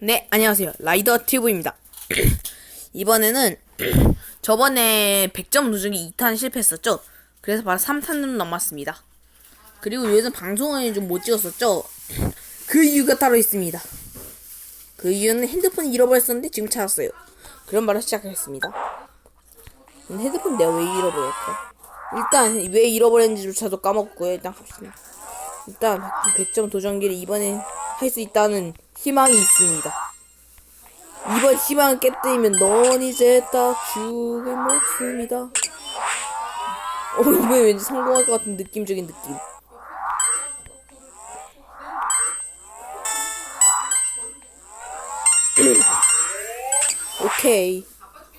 네, 안녕하세요. 라이더 튜브입니다. 이번에는 저번에 100점 누르기 2탄 실패했었죠? 그래서 바로 3탄으로 넘었습니다. 그리고 요즘 방송을 좀 못 찍었었죠? 그 이유가 따로 있습니다. 그 이유는 핸드폰 잃어버렸었는데 지금 찾았어요. 그럼 바로 시작하겠습니다. 핸드폰 내가 왜 잃어버렸까? 일단 왜 잃어버렸는지조차도 까먹고요. 일단. 일단 100점 도전기를 이번에 할 수 있다는 희망이 있습니다. 이번 희망을 깨뜨리면 넌 이제 딱 죽을 목숨이다. 어, 이번에 왠지 성공할 것 같은 느낌적인 느낌. 오케이.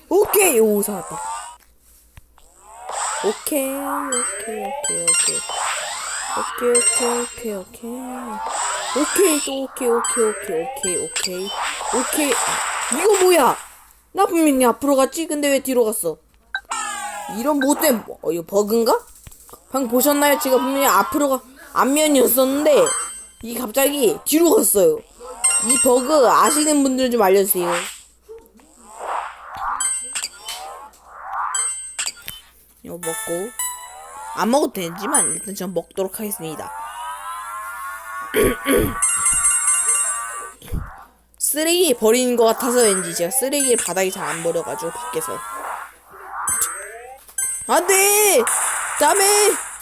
오케이! 오, 살았다. 오케이, 오케이, 오케이, 오케이. 오케이 오케이 오케이 오케이 오케이 또 오케이 오케이 오케이 오케이 오케이. 오케이. 이거 뭐야? 나 분명히 앞으로 갔지? 근데 왜 뒤로 갔어? 이런 못된 뭐, 어, 이거 버그인가? 방금 보셨나요? 제가 분명히 앞으로 가 앞면이었었는데 이게 갑자기 뒤로 갔어요. 이 버그 아시는 분들은 좀 알려주세요. 이거 먹고. 안 먹어도 되지만 일단 전 먹도록 하겠습니다. 쓰레기 버리는 것 같아서 왠지 제가 쓰레기를 바닥에 잘 안 버려가지고 밖에서 안돼 다음에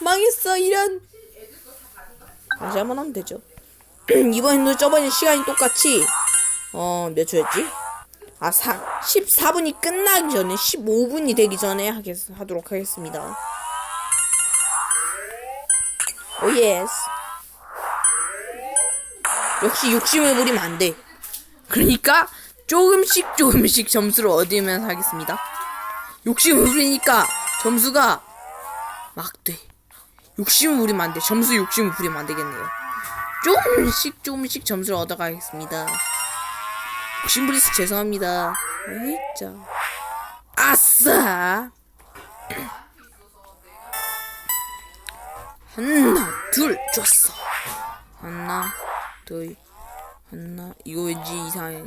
망했어 이런 다시 한번 하면 되죠. 이번에도 저번에 시간이 똑같이 어 몇 초였지? 아, 사, 14분이 끝나기 전에 15분이 되기 전에 하겠, 하도록 하겠습니다. 오 예스. 역시 욕심을 부리면 안 돼. 그러니까 조금씩 조금씩 점수를 얻으면서 하겠습니다. 욕심을 부리니까 점수가 막 돼. 욕심을 부리면 안 돼. 점수 욕심을 부리면 안 되겠네요. 조금씩 조금씩 점수를 얻어가겠습니다. 욕심 부리서 죄송합니다. 진짜. 아싸! 하나, 둘, 좋았어. 하나, 둘, 하나, 이거 왠지 이상해.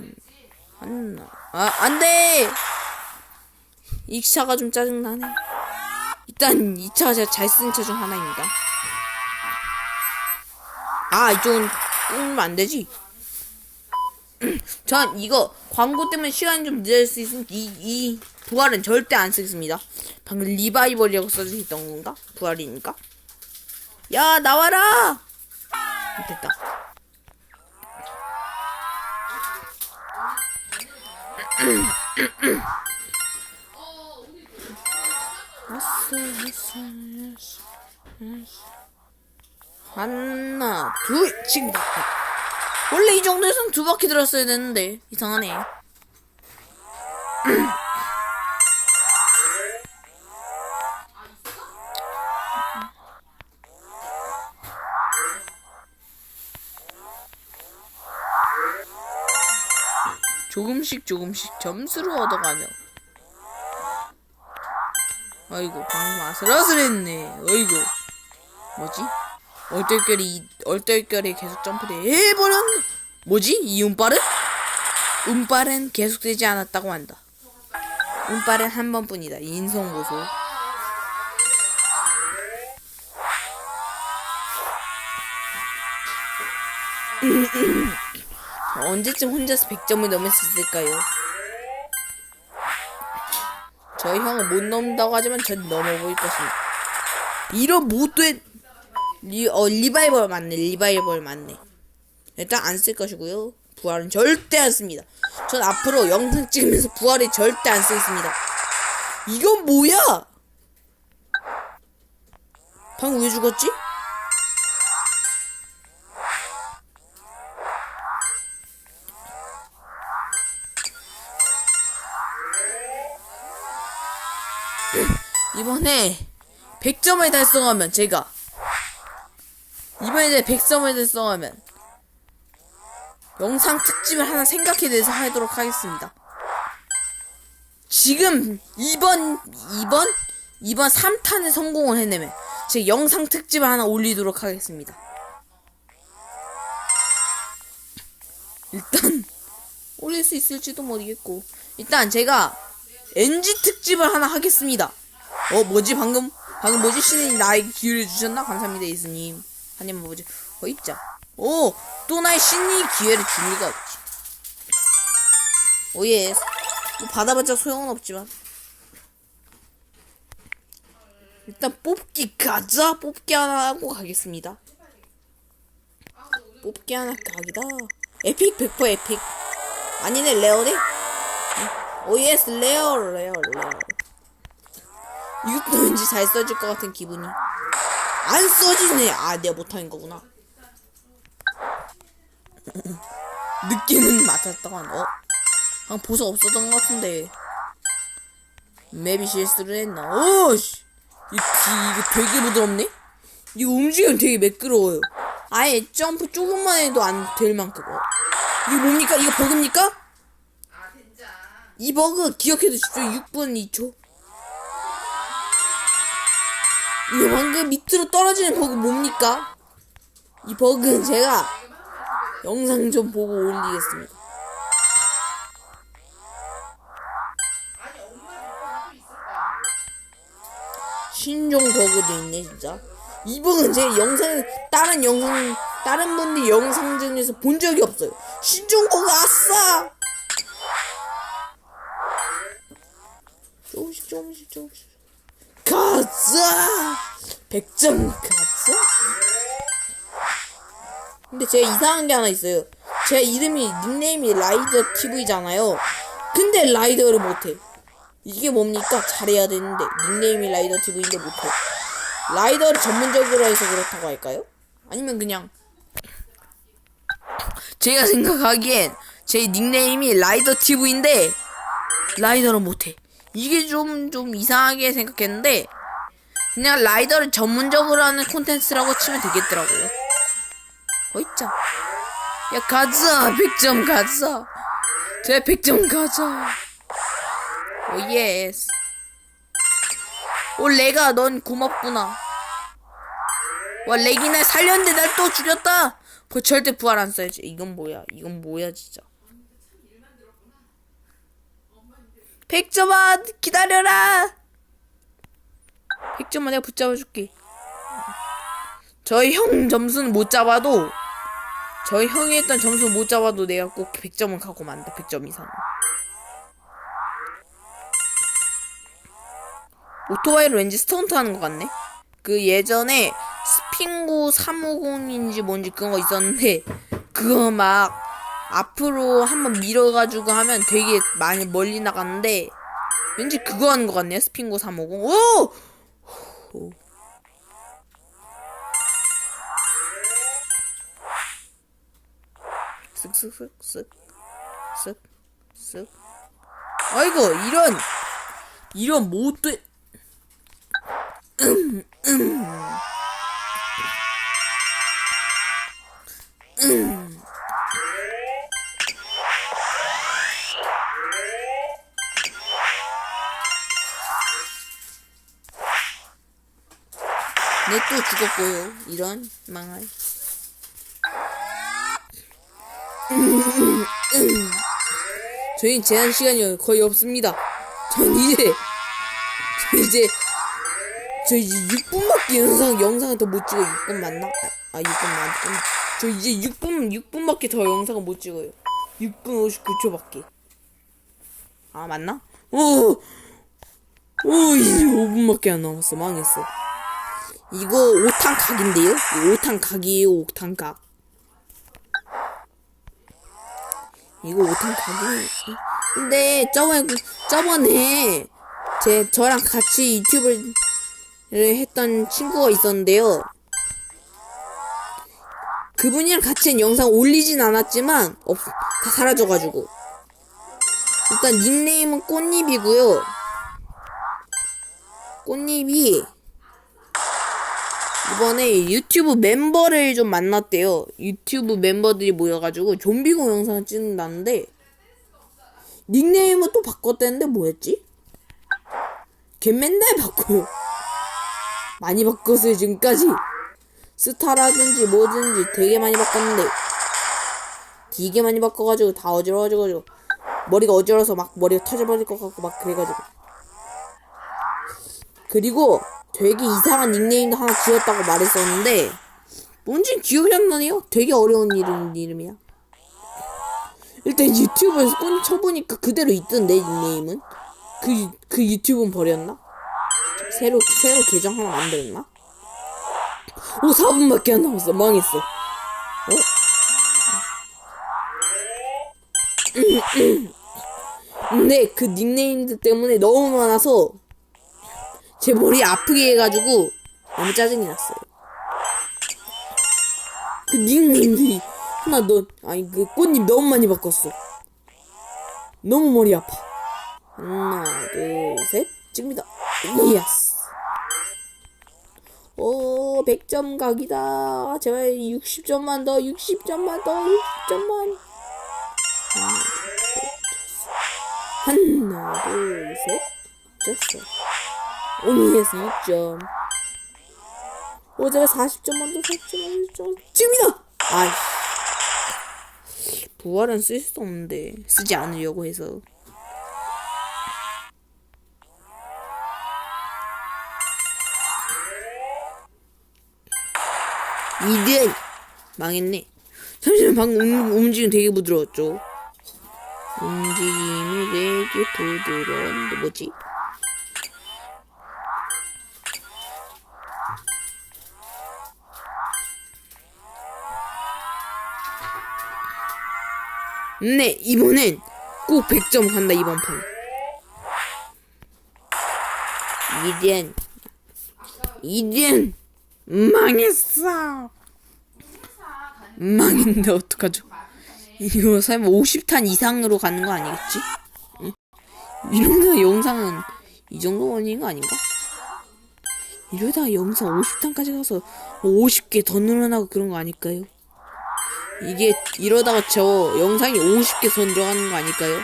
하나, 아, 안 돼! 이 차가 좀 짜증나네. 일단, 이 차가 제가 잘 쓰는 차 중 하나입니다. 아, 이쪽은 끊으면 안 되지. 전 이거 광고 때문에 시간이 좀 늦을 수 있으니 이, 이 부활은 절대 안 쓰겠습니다. 방금 리바이벌이라고 써져 있던 건가? 부활이니까. 야 나와라 하나? 둘 지금 원래 이 정도에선 두 바퀴 들었어야 되는데 이상하네 조금씩 조금씩 점수를 얻어가며. 아이고 방금 아슬아슬했네. 어이구 뭐지? 얼떨결에 얼떨결에 계속 점프를 해버렸네 뭐지? 이 운빨은? 운빨은 계속되지 않았다고 한다. 운빨은 한 번뿐이다. 인성보소 언제쯤 혼자서 100점을 넘을 수 있을까요? 저희 형은 못 넘는다고 하지만 전 넘어보일 것입니다. 이런 못된 리, 어, 리바이벌 맞네. 리바이벌 맞네. 일단 안 쓸 것이고요. 부활은 절대 안 씁니다. 전 앞으로 영상 찍으면서 부활을 절대 안 쓰겠습니다. 이건 뭐야? 방금 왜 죽었지? 이번에 100점을 달성하면 제가 이번에 100점을 달성하면 영상 특집을 하나 생각해내서 하도록 하겠습니다. 지금 이번 이번 이번 3탄에 성공을 해내면 제 영상 특집을 하나 올리도록 하겠습니다. 일단 올릴 수 있을지도 모르겠고 일단 제가 NG 특집을 하나 하겠습니다. 어 뭐지? 방금 방금 뭐지? 신이 나에게 기회를 주셨나? 감사합니다 예수님. 한 입만 보지 어 있자 오또 나의 신이 기회를 줄 리가 없지. 오예. 뭐 받아봤자 소용은 없지만. 일단 뽑기 가자. 뽑기 하나 하고 가겠습니다. 뽑기 하나 각이다. 에픽 100% 에픽. 아니네 레어네? 오예스. 레어 레어 레어 이것도 왠지 잘 써질 것 같은 기분이. 안 써지네. 아 내가 못하는 거구나. 느낌은 맞았다간 어? 아 보석 없었던 것 같은데. 맵이 실수를 했나? 오씨. 이, 이, 이게 되게 부드럽네? 이거 움직이면 되게 매끄러워요. 아예 점프 조금만 해도 안 될 만큼 어. 이거 뭡니까? 이거 버그입니까? 이 버그 기억해 두십시오. 6분 2초 이거 방금 밑으로 떨어지는 버그 뭡니까? 이 버그는 제가 영상 좀 보고 올리겠습니다. 신종 버그도 있네 진짜. 이 버그는 제 영상 다른 영상 다른 분들 영상 중에서 본 적이 없어요. 신종 버그 아싸! 조금씩 조금씩 조금씩. 가자! 100점 가자! 근데 제가 이상한 게 하나 있어요. 제 이름이, 닉네임이 라이더 TV잖아요. 근데 라이더를 못해. 이게 뭡니까? 잘해야 되는데. 닉네임이 라이더 TV인데 못해. 라이더를 전문적으로 해서 그렇다고 할까요? 아니면 그냥. 제가 생각하기엔 제 닉네임이 라이더 TV인데, 라이더를 못해. 이게 좀, 좀 이상하게 생각했는데, 그냥 라이더를 전문적으로 하는 콘텐츠라고 치면 되겠더라고요. 어있자. 야, 가자! 100점 가자! 제 100점 가자! 오, 예스. 오, 레가, 넌 고맙구나. 와, 렉이 날 살렸는데 날 또 죽였다! 그 절대 부활 안 써야지. 이건 뭐야? 이건 뭐야, 진짜. 100점아! 기다려라! 100점만 내가 붙잡아줄게. 저희 형 점수는 못 잡아도 저희 형이 했던 점수 못 잡아도 내가 꼭 100점은 갖고 만다. 100점 이상. 오토바이로 왠지 스턴트 하는 것 같네. 그 예전에 스핑구 350인지 뭔지 그런 거 있었는데 그거 막 앞으로 한번 밀어가지고 하면 되게 많이 멀리 나갔는데 왠지 그거 하는 것 같네. 스핑구 350. 오! 오. 쓱쓱쓱쓱 쓱쓱. 아이고 이런 이런 못돼 또 죽었고요 이런 망할 저희 제한 시간이 거의 없습니다. 전 이제 저 이제 저 이제 6분밖에 영상 영상을 더 못 찍어 6분 맞나? 아, 아 6분 맞. 저 이제 6분 6분밖에 더 영상을 못 찍어요. 6분 59초밖에. 아 맞나? 오, 오 이제 5분밖에 안 남았어. 망했어. 이거 5탄 각인데요? 5탄 각이에요. 5탄 각. 이거 오탄 가기. 근데 저번에 그- 저번에 제 저랑 같이 유튜브를 했던 친구가 있었는데요. 그분이랑 같이 영상 올리진 않았지만 없, 다 사라져가지고 일단 닉네임은 꽃잎이고요. 꽃잎이 이번에 유튜브 멤버를 좀 만났대요. 유튜브 멤버들이 모여가지고 좀비고 영상을 찍는다는데 닉네임은 또 바꿨다는데 뭐였지? 걔 맨날 바꿔요. 많이 바꿨어요 지금까지. 스타라든지 뭐든지 되게 많이 바꿨는데 되게 많이 바꿔가지고 다 어지러워져가지고 머리가 어지러워서 막 머리가 터져버릴 것 같고 막 그래가지고 그리고 되게 이상한 닉네임도 하나 지었다고 말했었는데 뭔지 기억이 안 나네요. 되게 어려운 이름, 이름이야. 일단 유튜브에서 꼰 쳐보니까 그대로 있던데 닉네임은 그, 그 유튜브는 버렸나? 새로 새로 계정 하나 만들었나? 오 4분밖에 안 남았어 망했어 어? 근데 그 닉네임들 때문에 너무 많아서 제 머리 아프게 해가지고 너무 짜증이 났어요. 그 닉네임들이 하나 너 아니 그 꽃잎 너무 많이 바꿨어. 너무 머리 아파. 하나 둘셋. 찍습니다. 예스. 오 100점 각이다. 제발 60점만 더 60점만 더 60점만. 하나 둘셋. 졌어 오미에서 6점. 오 제발 40점만 더 40점만 더 40점. 찍습니다! 아이씨. 부활은 쓸 수 없는데 쓰지 않으려고 해서. 이든 망했네. 잠시만 방금 움, 움직임 되게 부드러웠죠. 움직임이 되게 부드러운데 뭐지? 네 이번엔 꼭 100점 간다 이번 판. 이든 이든 망했어. 망했는데 어떡하죠? 이거 설마 50탄 이상으로 가는 거 아니겠지? 응? 이러다 영상은 이 정도 원인 거 아닌가? 이러다가 영상 50탄까지 가서 50개 더 늘어나고 그런 거 아닐까요? 이게 이러다가 저 영상이 50개 더 들어가는 거 아닐까요?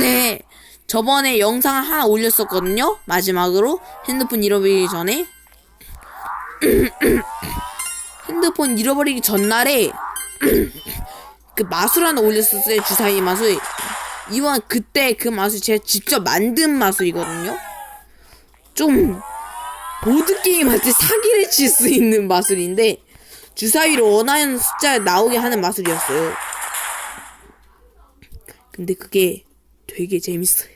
네. 저번에 영상을 하나 올렸었거든요. 마지막으로 핸드폰 잃어버리기 전에 핸드폰 잃어버리기 전날에 그 마술 하나 올렸었어요 주사위 마술 이번 그때 그 마술 제가 직접 만든 마술이거든요 좀 보드게임 할 때 사기를 칠 수 있는 마술인데 주사위로 원하는 숫자 나오게 하는 마술이었어요 근데 그게 되게 재밌어요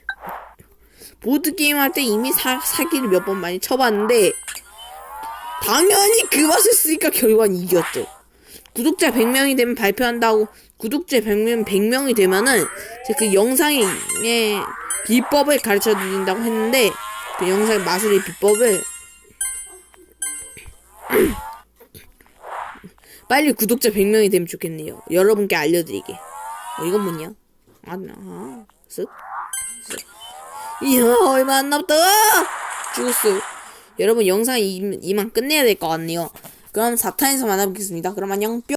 보드게임 할 때 이미 사, 사기를 몇 번 많이 쳐봤는데 당연히 그 맛을 쓰니까 결과는 이겼죠. 구독자 100명이 되면 발표한다고 구독자 100명 100명이 되면은 제가 그 영상의 예, 비법을 가르쳐 드린다고 했는데 그 영상의 마술의 비법을 빨리 구독자 100명이 되면 좋겠네요. 여러분께 알려드리게. 어, 이건 뭐냐? 아, 아, 쓱, 쓱. 이야, 얼마 안 남았다! 죽었어. 여러분 영상 이, 이만 끝내야 될 것 같네요. 그럼 4탄에서 만나뵙겠습니다. 그럼 안녕 뿅.